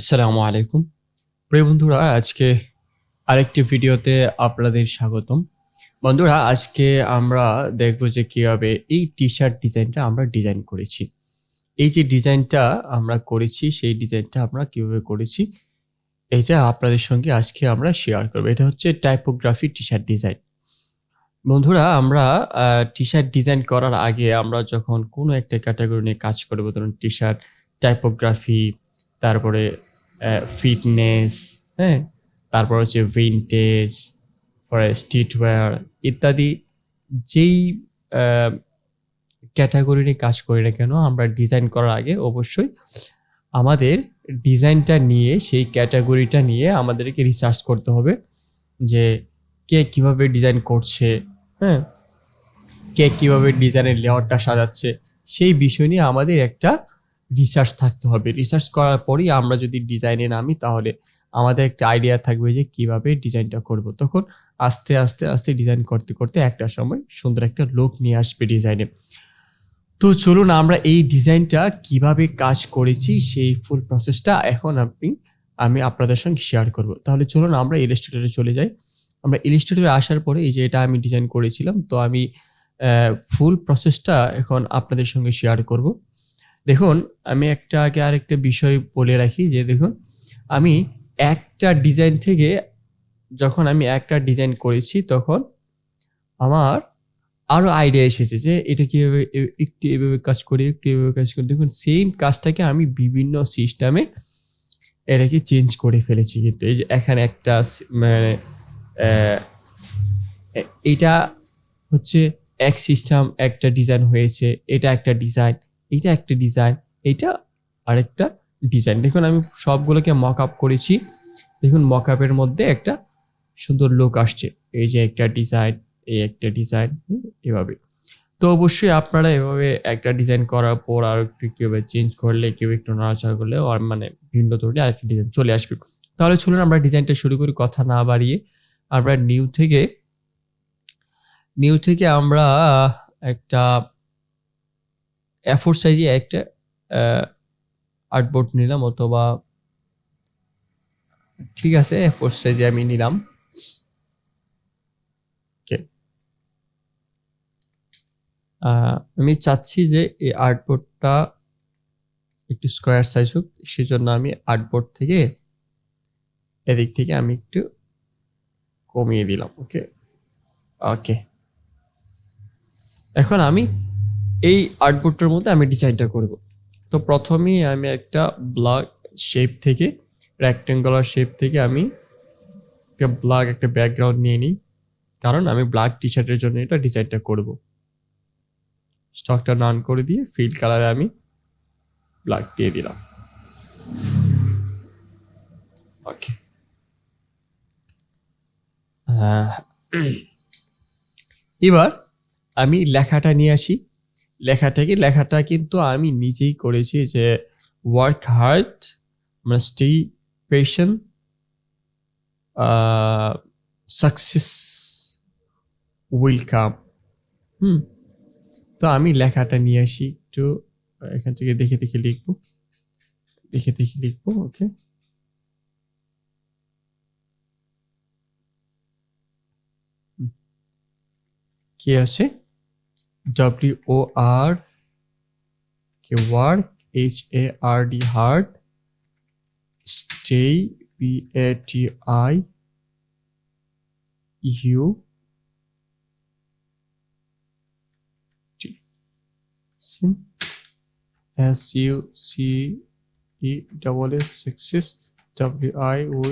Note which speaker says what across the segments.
Speaker 1: আসসালামু আলাইকুম প্রিয় বন্ধুরা আজকে আরেকটি ভিডিওতে আপনাদের স্বাগতম বন্ধুরা আজকে আমরা দেখব যে কীভাবে এই টি শার্ট ডিজাইনটা আমরা ডিজাইন করেছি এই যে ডিজাইনটা আমরা করেছি সেই ডিজাইনটা আমরা কিভাবে করেছি এটা আপনাদের সঙ্গে আজকে আমরা শেয়ার করবো এটা হচ্ছে টাইপোগ্রাফি টি শার্ট ডিজাইন বন্ধুরা আমরা টি শার্ট ডিজাইন করার আগে আমরা যখন কোনো একটা ক্যাটাগরি নিয়ে কাজ করবো ধরুন টি শার্ট টাইপোগ্রাফি তারপরে ফিটনেস হ্যাঁ তারপর হচ্ছে ভিনটেজ পরে স্ট্রিটওয়্যার ইত্যাদি যেই ক্যাটাগরি নিয়ে কাজ করি না কেন আমরা ডিজাইন করার আগে অবশ্যই আমাদের ডিজাইনটা নিয়ে সেই ক্যাটাগরিটা নিয়ে আমাদেরকে রিসার্চ করতে হবে যে কে কিভাবে ডিজাইন করছে হ্যাঁ কে কিভাবে ডিজাইনের লেয়ারটা সাজাচ্ছে সেই বিষয় নিয়ে আমাদের একটা রিসার্চ থাকতে হবে রিসার্চ করার পরেই আমরা যদি ডিজাইনে নামি তাহলে আমাদের একটা আইডিয়া থাকবে যে কিভাবে ডিজাইনটা করব তখন আস্তে আস্তে আস্তে ডিজাইন করতে করতে একটা সময় সুন্দর একটা লোক নিয়ে আসবে ডিজাইনে তো চলুন আমরা এই ডিজাইনটা কিভাবে কাজ করেছি সেই ফুল প্রসেসটা এখন আপনি আমি আপনাদের সঙ্গে শেয়ার করব তাহলে চলুন আমরা ইলিস্ট্রেটরে চলে যাই আমরা ইলিস্ট্রেটরে আসার পরে এই যে এটা আমি ডিজাইন করেছিলাম তো আমি ফুল প্রসেসটা এখন আপনাদের সঙ্গে শেয়ার করবো দেখুন আমি একটা আগে আরেকটা বিষয় বলে রাখি যে দেখুন আমি একটা ডিজাইন থেকে যখন আমি একটা ডিজাইন করেছি তখন আমার আরও আইডিয়া এসেছে যে এটা কীভাবে একটু এভাবে কাজ করি একটু এভাবে কাজ করি দেখুন সেম কাজটাকে আমি বিভিন্ন সিস্টেমে এটাকে চেঞ্জ করে ফেলেছি কিন্তু এই যে এখানে একটা মানে এটা হচ্ছে এক সিস্টেম একটা ডিজাইন হয়েছে এটা একটা ডিজাইন এটা একটা ডিজাইন এটা আরেকটা ডিজাইন দেখুন আমি সবগুলোকে মক আপ করেছি দেখুন মক আপের মধ্যে একটা সুন্দর লোক আসছে এই যে একটা ডিজাইন এই একটা ডিজাইন এভাবে তো অবশ্যই আপনারা এভাবে একটা ডিজাইন করার পর আর একটু কেউ চেঞ্জ করলে কেউ একটু নাড়াচাড়া করলে আর মানে ভিন্ন ধরনের আরেকটা ডিজাইন চলে আসবে তাহলে চলুন আমরা ডিজাইনটা শুরু করি কথা না বাড়িয়ে আমরা নিউ থেকে নিউ থেকে আমরা একটা এফোর সাইজে একটা আর্টবোর্ড নিলাম অথবা ঠিক আছে এফোর সাইজে আমি নিলাম আমি চাচ্ছি যে এই আর্টবোর্ডটা একটু স্কোয়ার সাইজ হোক সেজন্য আমি আর্টবোর্ড থেকে এদিক থেকে আমি একটু কমিয়ে দিলাম ওকে ওকে এখন আমি এই আর্টবোর্ডটার মধ্যে আমি ডিজাইনটা করব তো প্রথমেই আমি একটা ব্লাক শেপ থেকে রেক্টেঙ্গুলার শেপ থেকে আমি একটা ব্ল্যাক একটা ব্যাকগ্রাউন্ড নিয়ে নিই কারণ আমি ব্ল্যাক টি শার্টের জন্য এটা ডিজাইনটা করব স্টকটা নান করে দিয়ে ফিল্ড কালারে আমি ব্ল্যাক দিয়ে দিলাম ওকে এবার আমি লেখাটা নিয়ে আসি লেখাটা কি লেখাটা কিন্তু আমি নিজেই করেছি যে ওয়ার্ক হার্ড মানে stay patient success will come hmm তো আমি লেখাটা নিয়ে আসি একটু এখান থেকে দেখে দেখে লিখব দেখে দেখে লিখব ওকে কি আছে W O R K word H A R D hard stay P A T I U T S U C E double S sixes W I O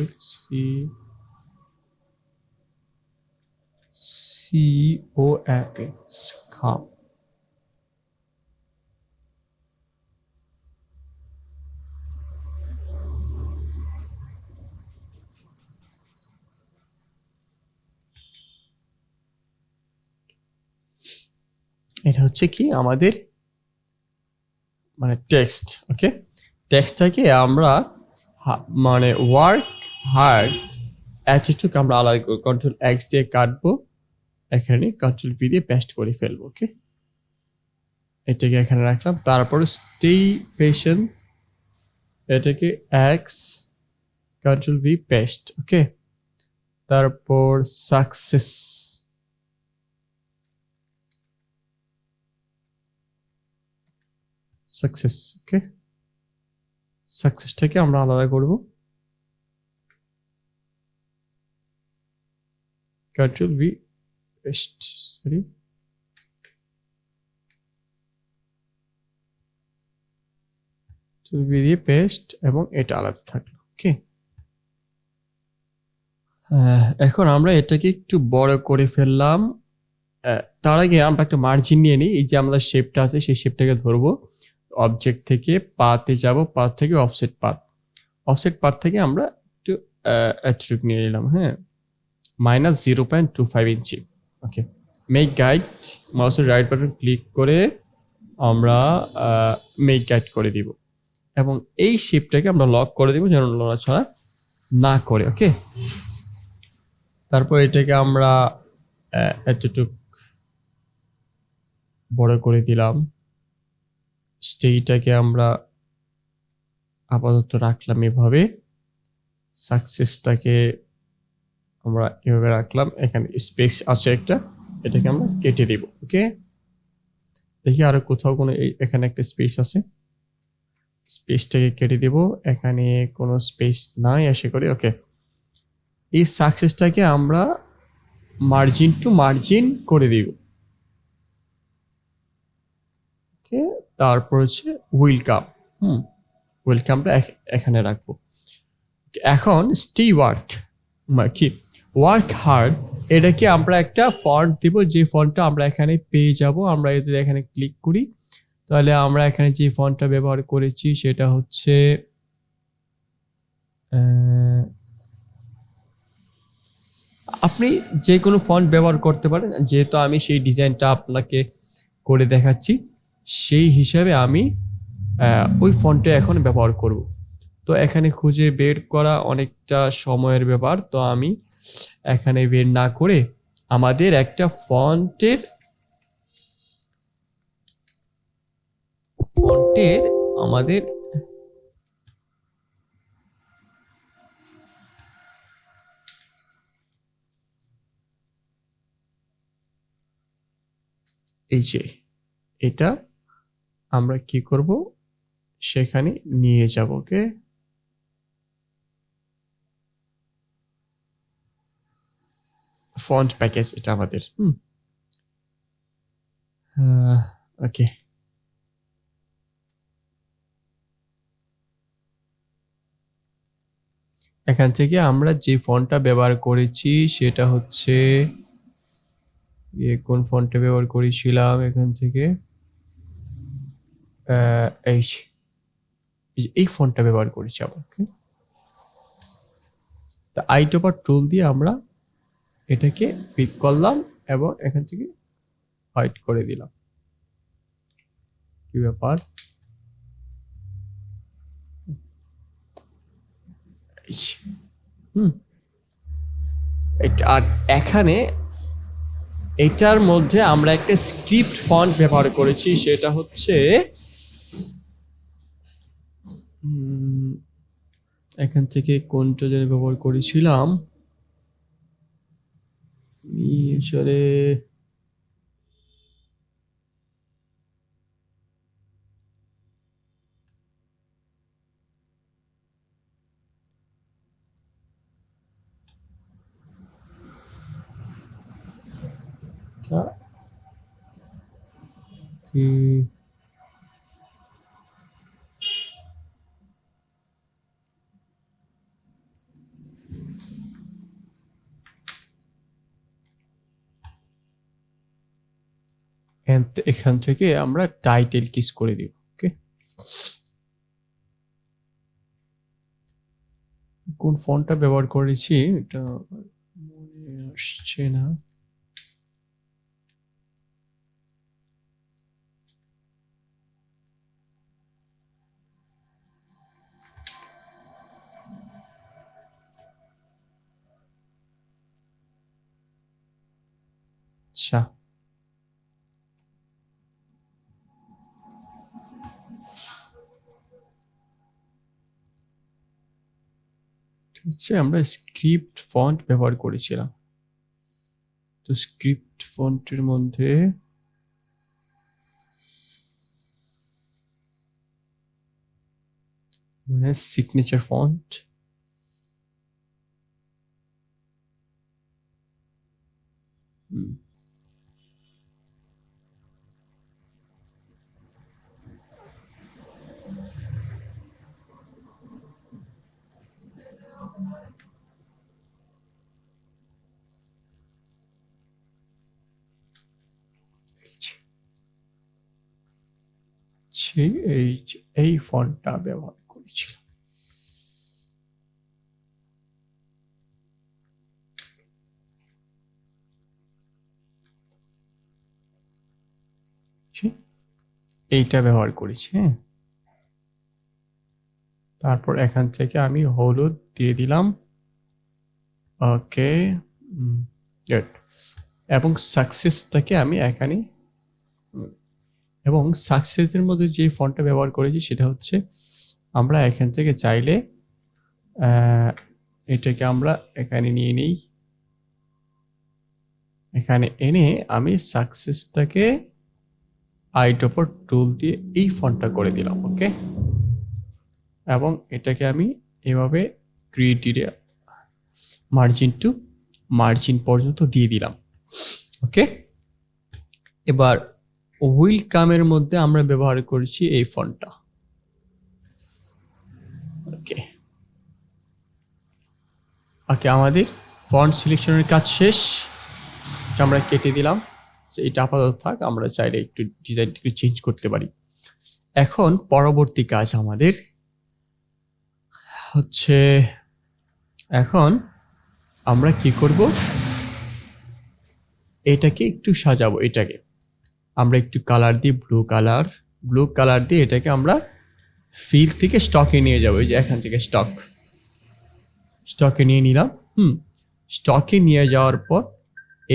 Speaker 1: C C O A S খাও এটা হচ্ছে কি আমাদের মানে text ওকে text টেক্সটটাকে আমরা মানে work hard attitude আমরা আলাদা কন্ট্রোল এক্স দিয়ে কাটবো এখানে কন্ট্রোল পি দিয়ে পেস্ট করে ফেলবো ওকে এটাকে এখানে রাখলাম তারপরে স্টে পেশেন্ট এটাকে এক্স কাঁচুল ভি পেস্ট ওকে তারপর সাকসেস সাকসেস ওকে সাকসেসটাকে আমরা আলাদা করব কাঁচুল ভি পেস্ট সরি চুরবি দিয়ে পেস্ট এবং এটা আলাদা থাকলো ওকে এখন আমরা এটাকে একটু বড় করে ফেললাম তার আগে আমরা একটা মার্জিন নিয়ে নিই এই যে আমাদের শেপটা আছে সেই শেপটাকে ধরবো অবজেক্ট থেকে পাতে যাব পাত থেকে অফসেট পাত অফসেট পাত থেকে আমরা একটু অ্যাট্রিবিউট নিয়ে নিলাম হ্যাঁ minus zero point two five inch okay make guide মাউসের রাইট বাটন ক্লিক করে আমরা মেক গাইড করে দিব এবং এই শিপটাকে আমরা লক করে দিব যেন নড়াচড়া না করে ওকে তারপর এটাকে আমরা এতটুক বড় করে দিলাম স্টেইটাকে আমরা আপাতত রাখলাম এভাবে সাকসেসটাকে আমরা এভাবে রাখলাম এখানে স্পেস আছে একটা এটাকে আমরা কেটে দেব ওকে দেখি আরো কোথাও কোনো এখানে একটা স্পেস আছে স্পেসটাকে কেটে দেব এখানে কোনো স্পেস নাই আশা করি ওকে এই সাকসেসটাকে আমরা মার্জিন টু মার্জিন করে দিব ওকে তারপর হচ্ছে ওয়েলকাম হুম ওয়েলকামটা এখানে রাখবো এখন স্টি ওয়ার্ক কি ওয়ার্ক হার্ড এটাকে আমরা একটা ফন্ট দিব যে ফন্টটা আমরা এখানে পেয়ে যাব আমরা যদি এখানে ক্লিক করি তাহলে আমরা এখানে যে ফন্টটা ব্যবহার করেছি সেটা হচ্ছে আপনি যে কোনো ফন্ট ব্যবহার করতে পারেন যেহেতু আমি সেই ডিজাইনটা আপনাকে করে দেখাচ্ছি সেই হিসাবে আমি ওই ফন্টটা এখন ব্যবহার করব তো এখানে খুঁজে বের করা অনেকটা সময়ের ব্যাপার তো আমি এখানে বের না করে আমাদের একটা ফন্টের ফন্টের আমাদের এই যে এটা আমরা কি করব সেখানে নিয়ে যাব ওকে ফন্ট প্যাকেজ এটা আমাদের হুম ওকে এখান থেকে আমরা যে ফোনটা ব্যবহার করেছি সেটা হচ্ছে ইয়ে, কোন ফোনটা ব্যবহার করেছিলাম এখান থেকে এই এই ফোনটা ব্যবহার করেছি আমরা তা আইটোপার টুল দিয়ে আমরা এটাকে পিক করলাম এবং এখান থেকে হোয়াইট করে দিলাম কি ব্যাপার হুম আর এখানে এটার মধ্যে আমরা একটা স্ক্রিপ্ট ফন্ট ব্যবহার করেছি সেটা হচ্ছে এখান থেকে কোনটা যেন ব্যবহার করেছিলাম चले क्या थी এখান থেকে আমরা টাইটেল কিস করে দিব ওকে কোন ফন্টটা ব্যবহার করেছি এটা মনে আসছে না হচ্ছে আমরা স্ক্রিপ্ট ফন্ট ব্যবহার করেছিলাম তো স্ক্রিপ্ট ফন্টের মধ্যে মানে সিগনেচার ফন্ট হুম সেই এই এই ফন্টটা ব্যবহার করেছিলাম এইটা ব্যবহার করেছি হ্যাঁ তারপর এখান থেকে আমি হলুদ দিয়ে দিলাম ওকে গুড এবং সাকসেসটাকে আমি এখানে এবং সাকসেসের মধ্যে যে ফন্টটা ব্যবহার করেছি সেটা হচ্ছে আমরা এখান থেকে চাইলে এটাকে আমরা এখানে নিয়ে নিই এখানে এনে আমি সাকসেসটাকে আইটোপর টুল দিয়ে এই ফন্টটা করে দিলাম ওকে এবং এটাকে আমি এভাবে ক্রিয়েটিভে মার্জিন টু মার্জিন পর্যন্ত দিয়ে দিলাম ওকে এবার উইল কামের মধ্যে আমরা ব্যবহার করছি এই ফন্টটা ওকে ওকে আমাদের ফন্ট সিলেকশনের কাজ শেষ আমরা কেটে দিলাম এটা আপাতত থাক আমরা চাইলে একটু ডিজাইনটিকে চেঞ্জ করতে পারি এখন পরবর্তী কাজ আমাদের হচ্ছে এখন আমরা কি করব এটাকে একটু সাজাবো এটাকে আমরা একটু কালার দিই ব্লু কালার ব্লু কালার দিয়ে এটাকে আমরা ফিল থেকে স্টকে নিয়ে যাবো এই যে এখান থেকে স্টক স্টকে নিয়ে নিলাম হুম স্টকে নিয়ে যাওয়ার পর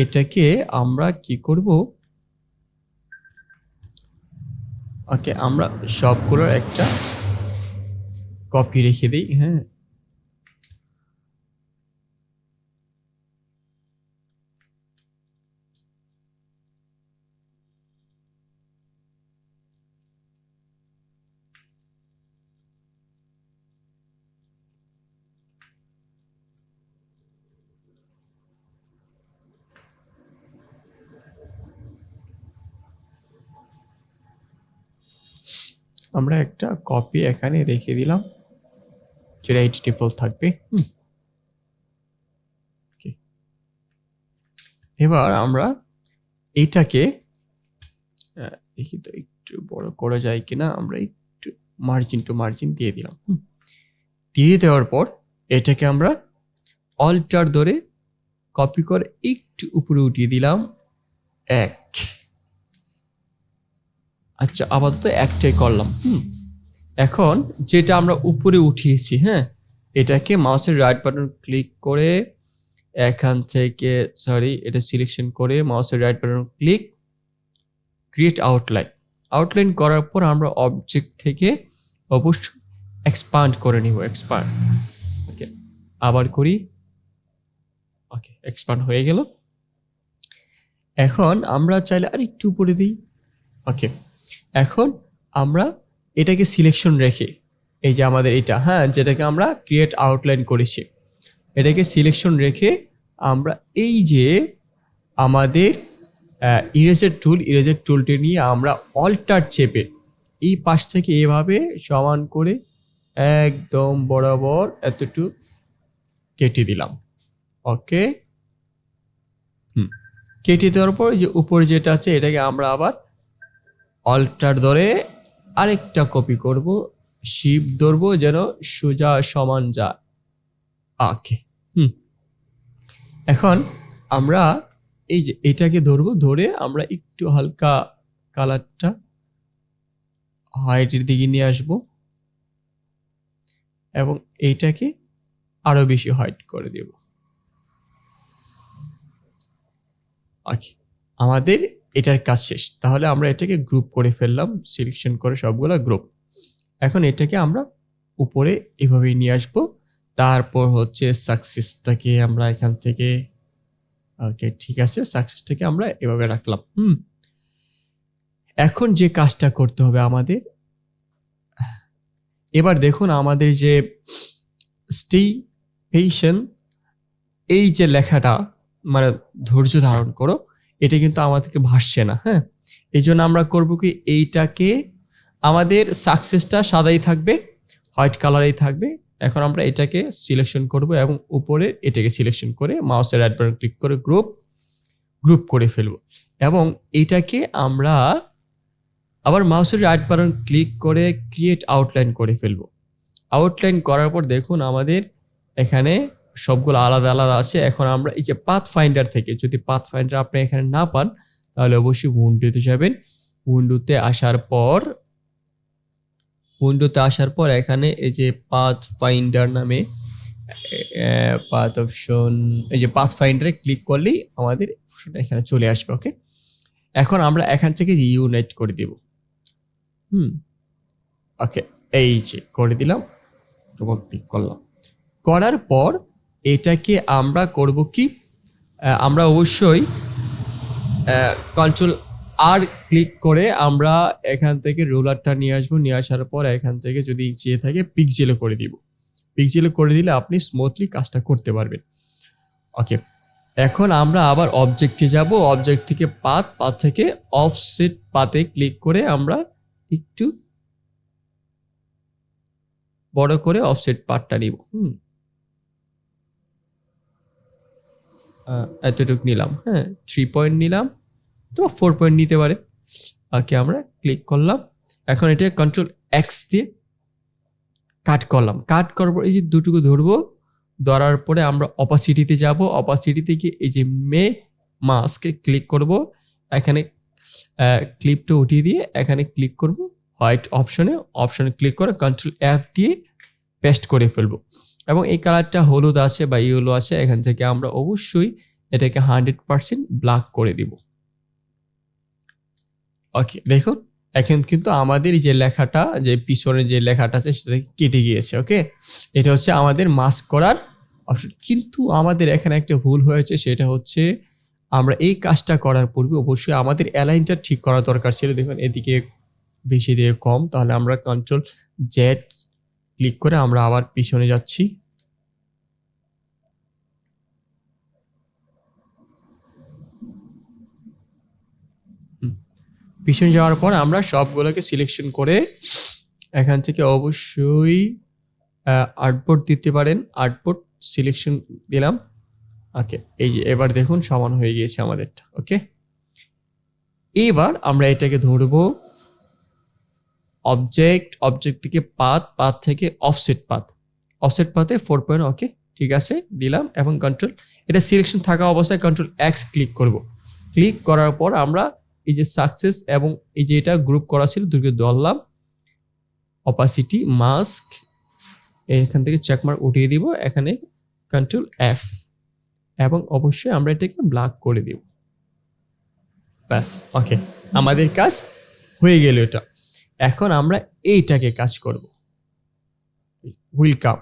Speaker 1: এটাকে আমরা কি করব ওকে আমরা সবগুলোর একটা কপি রেখে দিই হ্যাঁ আমরা একটা কপি এখানে রেখে দিলাম যেটা এইচ ডিফল্ট থাকবে এবার আমরা এটাকে দেখি তো একটু বড় করা যায় কিনা আমরা একটু মার্জিন টু মার্জিন দিয়ে দিলাম দিয়ে দেওয়ার পর এটাকে আমরা অল্টার ধরে কপি করে একটু উপরে উঠিয়ে দিলাম এক আচ্ছা আপাতত একটাই করলাম হুম এখন যেটা আমরা উপরে উঠিয়েছি হ্যাঁ এটাকে মাউসের রাইট বাটন ক্লিক করে এখান থেকে সরি এটা সিলেকশন করে মাউসের right button click create outline outline করার পর আমরা অবজেক্ট থেকে অবশ্য এক্সপান্ড করে নিব এক্সপান্ড ওকে আবার করি ওকে এক্সপান্ড হয়ে গেল এখন আমরা চাইলে আর একটু উপরে দিই ওকে এখন আমরা এটাকে সিলেকশন রেখে এই যে আমাদের এটা হ্যাঁ যেটাকে আমরা ক্রিয়েট আউটলাইন করেছি এটাকে সিলেকশন রেখে আমরা এই যে আমাদের ইরেজের টুল ইরেজের টুলটি নিয়ে আমরা অল্টার চেপে এই পাশ থেকে এভাবে সমান করে একদম বরাবর এতটুকু কেটে দিলাম ওকে হুম কেটে দেওয়ার পর যে উপরে যেটা আছে এটাকে আমরা আবার অল্টার ধরে আরেকটা কপি করব শিপ ধরব যেন সোজা সমান যায় আকে হুম এখন আমরা এই যে এটাকে ধরবো ধরে আমরা একটু হালকা কালারটা হাইটের দিকে নিয়ে আসব এবং এইটাকে আরো বেশি হাইট করে দেব আমাদের এটার কাজ শেষ তাহলে আমরা এটাকে গ্রুপ করে ফেললাম সিলেকশন করে সবগুলা গ্রুপ এখন এটাকে আমরা উপরে এভাবে নিয়ে আসবো তারপর হচ্ছে সাকসেসটাকে আমরা এখান থেকে ওকে ঠিক আছে সাকসেসটাকে আমরা এভাবে রাখলাম হুম এখন যে কাজটা করতে হবে আমাদের এবার দেখুন আমাদের যে স্টে পেশেন্ট এই যে লেখাটা মানে ধৈর্য ধারণ করো এটা কিন্তু আমাদেরকে ভাসছে না হ্যাঁ এই জন্য আমরা করব কি এইটাকে আমাদের সাকসেসটা সাদাই থাকবে হোয়াইট কালারেই থাকবে এখন আমরা এটাকে সিলেকশন করব এবং উপরে এটাকে সিলেকশন করে মাউসের অ্যাডবান ক্লিক করে গ্রুপ গ্রুপ করে ফেলব এবং এটাকে আমরা আবার মাউসের রাইট বাটন ক্লিক করে ক্রিয়েট আউটলাইন করে ফেলব আউটলাইন করার পর দেখুন আমাদের এখানে সবগুলো আলাদা আলাদা আছে এখন আমরা এই যে পাথ ফাইন্ডার থেকে যদি পাথ ফাইন্ডার আপনি এখানে না পান তাহলে অবশ্যই উইন্ডোতে যাবেন উইন্ডোতে আসার পর উইন্ডোতে আসার পর এখানে এই যে পাথ ফাইন্ডার নামে পাথ অপশন এই যে পাথ ফাইন্ডারে ক্লিক করলেই আমাদের অপশনটা এখানে চলে আসবে ওকে এখন আমরা এখান থেকে ইউনাইট করে দিব হুম ওকে এই যে করে দিলাম ক্লিক করলাম করার পর এটাকে আমরা করব কি আমরা অবশ্যই কন্ট্রোল আর ক্লিক করে আমরা এখান থেকে রোলারটা নিয়ে আসবো নিয়ে আসার পর এখান থেকে যদি চেয়ে থাকে পিকজেল করে দিব পিকজেল করে দিলে আপনি স্মুথলি কাজটা করতে পারবেন ওকে এখন আমরা আবার অবজেক্টে যাব অবজেক্ট থেকে পাত পাত থেকে অফসেট পাতে ক্লিক করে আমরা একটু বড় করে অফসেট পাতটা নিব হুম এতটুকু নিলাম হ্যাঁ থ্রি পয়েন্ট নিলাম তো ফোর পয়েন্ট নিতে পারে আগে আমরা ক্লিক করলাম এখন এটা কন্ট্রোল এক্স দিয়ে কাট করলাম কাট করার পর এই যে দুটুকু ধরবো ধরার পরে আমরা অপাসিটিতে যাব অপাসিটিতে গিয়ে এই যে মে মাস্কে ক্লিক করব এখানে ক্লিপটা উঠিয়ে দিয়ে এখানে ক্লিক করব হোয়াইট অপশনে অপশনে ক্লিক করে কন্ট্রোল অ্যাপ দিয়ে পেস্ট করে ফেলবো এবং এই কালারটা হলুদ আছে বা ইয়েলো আছে এখান থেকে আমরা অবশ্যই এটাকে হান্ড্রেড পার্সেন্ট ব্ল্যাক করে দিব ওকে দেখুন এখন কিন্তু আমাদের যে লেখাটা যে পিছনে যে লেখাটা আছে সেটা কেটে গিয়েছে ওকে এটা হচ্ছে আমাদের মাস্ক করার অপশন কিন্তু আমাদের এখানে একটা ভুল হয়েছে সেটা হচ্ছে আমরা এই কাজটা করার পূর্বে অবশ্যই আমাদের অ্যালাইনটা ঠিক করা দরকার ছিল দেখুন এদিকে বেশি দিয়ে কম তাহলে আমরা কন্ট্রোল জেড ক্লিক করে আমরা আবার পিছনে যাচ্ছি পিছনে যাওয়ার পর আমরা সবগুলোকে সিলেকশন করে এখান থেকে অবশ্যই আর্টবোর্ড দিতে পারেন আর্টবোর্ড সিলেকশন দিলাম ওকে এই যে এবার দেখুন সমান হয়ে গিয়েছে আমাদেরটা ওকে এবার আমরা এটাকে ধরবো অবজেক্ট অবজেক্ট থেকে পাথ পাথ থেকে অফসেট পাথ অফসেট পাথে ফোর পয়েন্ট ওকে ঠিক আছে দিলাম এবং কন্ট্রোল এটা সিলেকশন থাকা অবস্থায় কন্ট্রোল এক্স ক্লিক করব ক্লিক করার পর আমরা এই যে সাকসেস এবং এই যে এটা গ্রুপ করা ছিল দুর্গে দলাম অপাসিটি মাস্ক এখান থেকে চেকমার্ক উঠিয়ে দিব এখানে কন্ট্রোল এফ এবং অবশ্যই আমরা এটাকে ব্ল্যাক করে দিব ব্যাস ওকে আমাদের কাজ হয়ে গেল এটা এখন আমরা এইটাকে কাজ করব উইল কাম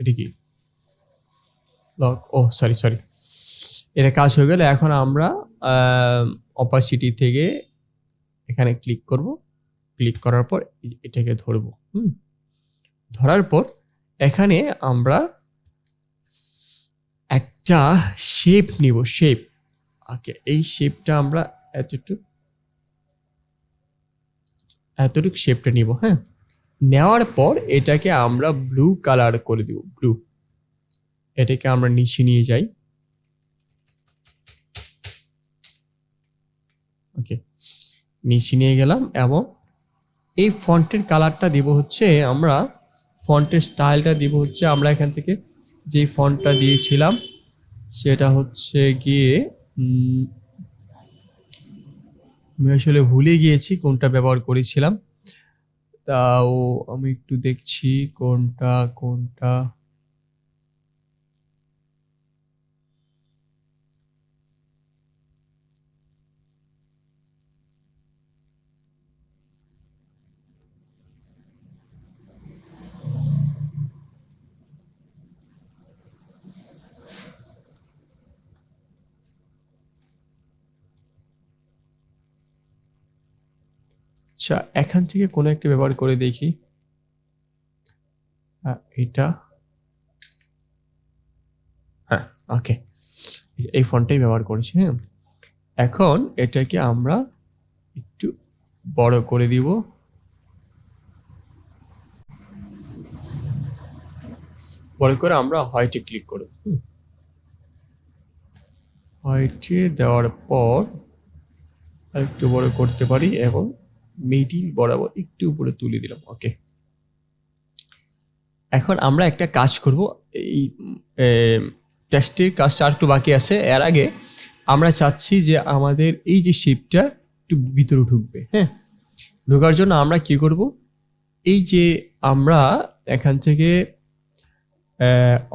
Speaker 1: এটি কি লক ও সরি সরি এটা কাজ হয়ে গেলে এখন আমরা অপাসিটি থেকে এখানে ক্লিক করব ক্লিক করার পর এটাকে ধরব হুম ধরার পর এখানে আমরা একটা শেপ নিব শেপ আগে এই শেপটা আমরা এতটুকু এতটুকু শেপটা নিব হ্যাঁ নেওয়ার পর এটাকে আমরা ব্লু কালার করে দিব ব্লু এটাকে আমরা নিচে নিয়ে যাই ওকে নিচে নিয়ে গেলাম এবং এই ফন্টের কালারটা দিব হচ্ছে আমরা ফন্টের স্টাইলটা দিব হচ্ছে আমরা এখান থেকে যে ফন্টটা দিয়েছিলাম সেটা হচ্ছে গিয়ে আমি আসলে ভুলে গিয়েছি কোনটা ব্যবহার করেছিলাম তাও আমি একটু দেখছি কোনটা কোনটা আচ্ছা এখান থেকে কোনো একটি ব্যবহার করে দেখি এটা হ্যাঁ ওকে এই ফোনটাই ব্যবহার করেছি হ্যাঁ এখন এটাকে আমরা একটু বড় করে দিব বড় করে আমরা হোয়াইটে ক্লিক করব হোয়াইটে দেওয়ার পর একটু বড় করতে পারি এবং মিডিল বরাবর একটু উপরে তুলে দিলাম ওকে এখন আমরা একটা কাজ করব এই টেস্টের কাজটা আর একটু বাকি আছে এর আগে আমরা চাচ্ছি যে আমাদের এই যে শেপটা একটু ভিতরে ঢুকবে হ্যাঁ ঢোকার জন্য আমরা কি করব এই যে আমরা এখান থেকে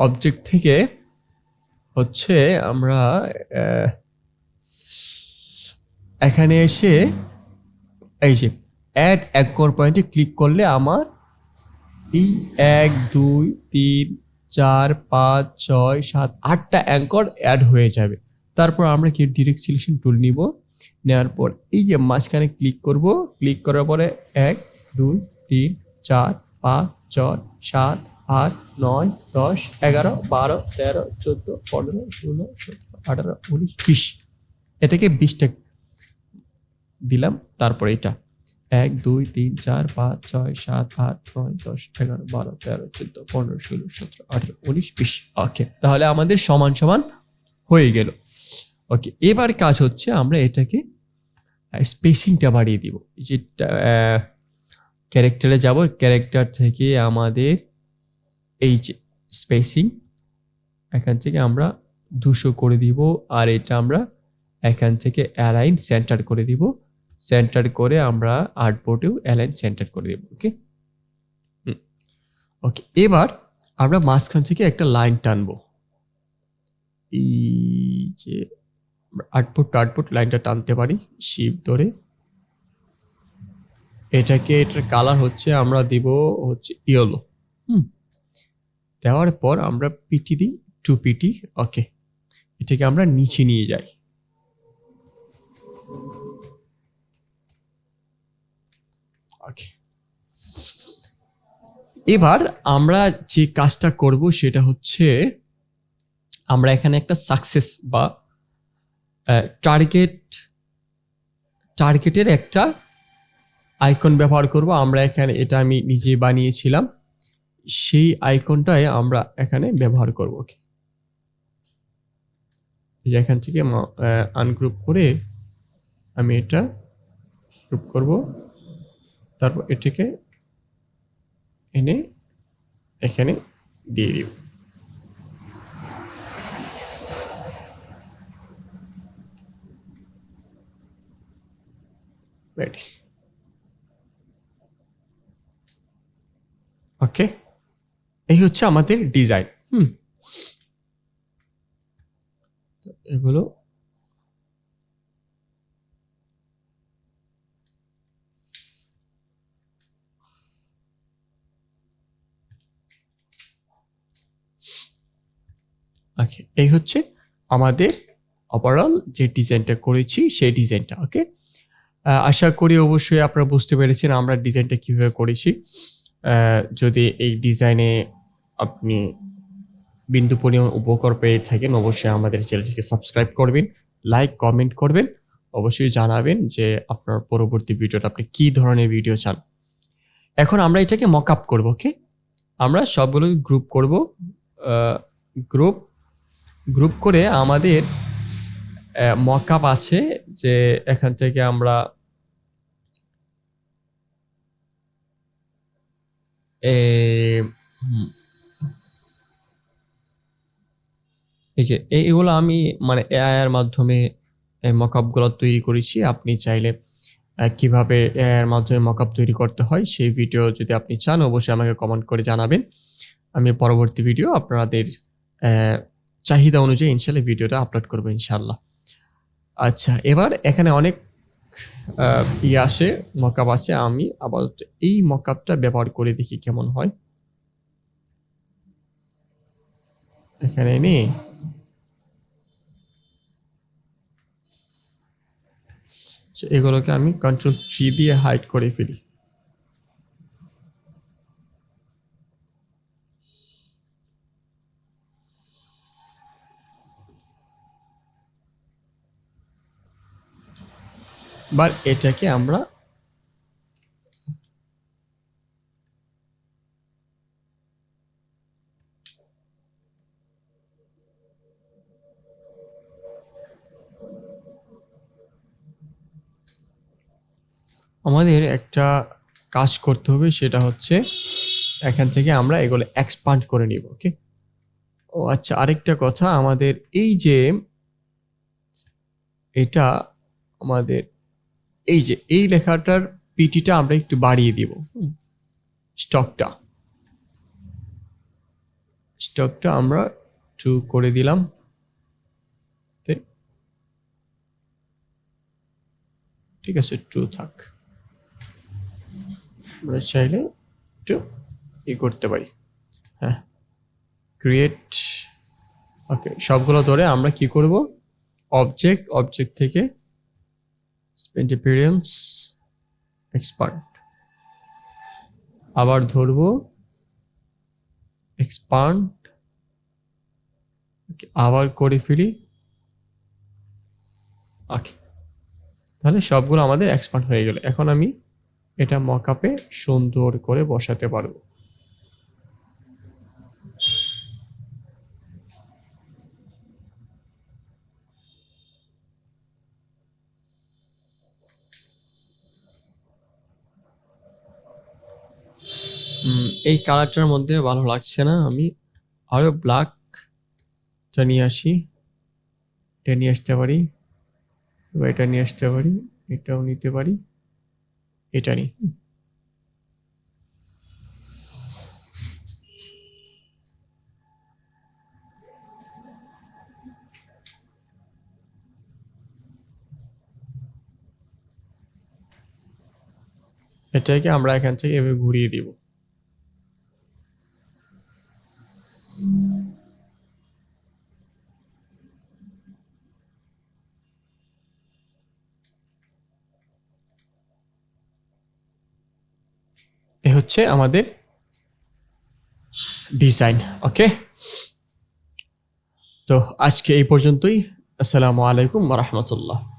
Speaker 1: অবজেক্ট থেকে হচ্ছে আমরা এখানে এসে এই যে অ্যাড অ্যাঙ্কর পয়েন্টে ক্লিক করলে আমার এই এক দুই তিন চার পাঁচ ছয় সাত আটটা অ্যাঙ্কর অ্যাড হয়ে যাবে তারপর আমরা কি ডিরেক্ট সিলেকশন টুল নিব নেওয়ার পর এই যে মাঝখানে ক্লিক করব ক্লিক করার পরে এক দুই তিন চার পাঁচ ছয় সাত আট নয় দশ এগারো বারো তেরো চোদ্দো পনেরো ষোলো সতেরো আঠারো উনিশ বিশ এ থেকে বিশটা দিলাম তারপর এটা এক দুই তিন চার পাঁচ ছয় সাত আট নয় দশ এগারো বারো তেরো চোদ্দ পনেরো ষোলো সতেরো আঠেরো উনিশ বিশ ওকে তাহলে আমাদের সমান সমান হয়ে গেল ওকে এবার কাজ হচ্ছে আমরা এটাকে স্পেসিংটা বাড়িয়ে দিব যে ক্যারেক্টারে যাব ক্যারেক্টার থেকে আমাদের এই যে স্পেসিং এখান থেকে আমরা দুশো করে দিব আর এটা আমরা এখান থেকে অ্যালাইন সেন্টার করে দিব সেন্টার করে আমরা আর্টবোর্ডেও অ্যালাইন সেন্টার করে দেব ওকে ওকে এবার আমরা মাঝখান থেকে একটা লাইন টানবো এই যে আটপুট আটপুট লাইনটা টানতে পারি শিপ ধরে এটাকে এটার কালার হচ্ছে আমরা দিব হচ্ছে ইয়েলো হুম দেওয়ার পর আমরা পিটি দিই টু পিটি ওকে এটাকে আমরা নিচে নিয়ে যাই এবার আমরা যে কাজটা করব সেটা হচ্ছে আমরা এখানে একটা সাকসেস বা টার্গেট টার্গেটের একটা আইকন ব্যবহার করব আমরা এখানে এটা আমি নিজে বানিয়েছিলাম সেই আইকনটাই আমরা এখানে ব্যবহার করব এখান থেকে আনগ্রুপ করে আমি এটা গ্রুপ করব তারপর এটিকে এনে এখানে দিয়ে দিব রেডি ওকে এই হচ্ছে আমাদের ডিজাইন হুম এগুলো ওকে এই হচ্ছে আমাদের ওভারঅল যে ডিজাইনটা করেছি সেই ডিজাইনটা ওকে আশা করি অবশ্যই আপনারা বুঝতে পেরেছেন আমরা ডিজাইনটা কীভাবে করেছি যদি এই ডিজাইনে আপনি বিন্দু পরিমাণ উপকার পেয়ে থাকেন অবশ্যই আমাদের চ্যানেলটিকে সাবস্ক্রাইব করবেন লাইক কমেন্ট করবেন অবশ্যই জানাবেন যে আপনার পরবর্তী ভিডিওটা আপনি কি ধরনের ভিডিও চান এখন আমরা এটাকে মক আপ করবো ওকে আমরা সবগুলো গ্রুপ করব গ্রুপ গ্রুপ করে আমাদের মক আপ আছে যে এখান থেকে আমরা এই যে এইগুলো আমি মানে এআই এর মাধ্যমে মক আপগুলো তৈরি করেছি আপনি চাইলে কিভাবে এআইয়ের মাধ্যমে মক আপ তৈরি করতে হয় সেই ভিডিও যদি আপনি চান অবশ্যই আমাকে কমেন্ট করে জানাবেন আমি পরবর্তী ভিডিও আপনাদের চাহিদা অনুযায়ী ইনশাল্লাহ ভিডিওটা আপলোড করবো ইনশাল্লাহ আচ্ছা এবার এখানে অনেক ইয়ে আসে মকাপ আছে আমি আবার এই মকাপটা ব্যবহার করে দেখি কেমন হয় এখানে নেই আচ্ছা, এগুলোকে আমি কন্ট্রোল ফ্রি দিয়ে হাইড করে ফেলি বার এটাকে আমরা আমাদের একটা কাজ করতে হবে সেটা হচ্ছে এখান থেকে আমরা এগুলো এক্সপান্ড করে নিব ওকে ও আচ্ছা আরেকটা কথা আমাদের এই যে এটা আমাদের এই যে এই লেখাটার পিটিটা আমরা একটু বাড়িয়ে দিব স্টকটা স্টকটা আমরা টু করে দিলাম ঠিক আছে টু থাক আমরা চাইলে একটু ই করতে পারি হ্যাঁ ক্রিয়েট ওকে সবগুলো ধরে আমরা কি করব অবজেক্ট অবজেক্ট থেকে স্পেন্ট অ্যাপিয়ারেন্স এক্সপার্ট আবার ধরব এক্সপান্ড আবার করে ফিরি ওকে তাহলে সবগুলো আমাদের এক্সপান্ড হয়ে গেল এখন আমি এটা মকআপে সুন্দর করে বসাতে পারবো এই কালারটার মধ্যে ভালো লাগছে না আমি আরও ব্ল্যাক নিয়ে আসি এটা নিয়ে আসতে পারি এটা নিয়ে আসতে পারি এটাও নিতে পারি এটা নি এটাকে আমরা এখান থেকে এভাবে ঘুরিয়ে দিবো এ হচ্ছে আমাদের ডিজাইন ওকে তো আজকে এই পর্যন্তই আসসালামু আলাইকুম রহমতুল্লাহ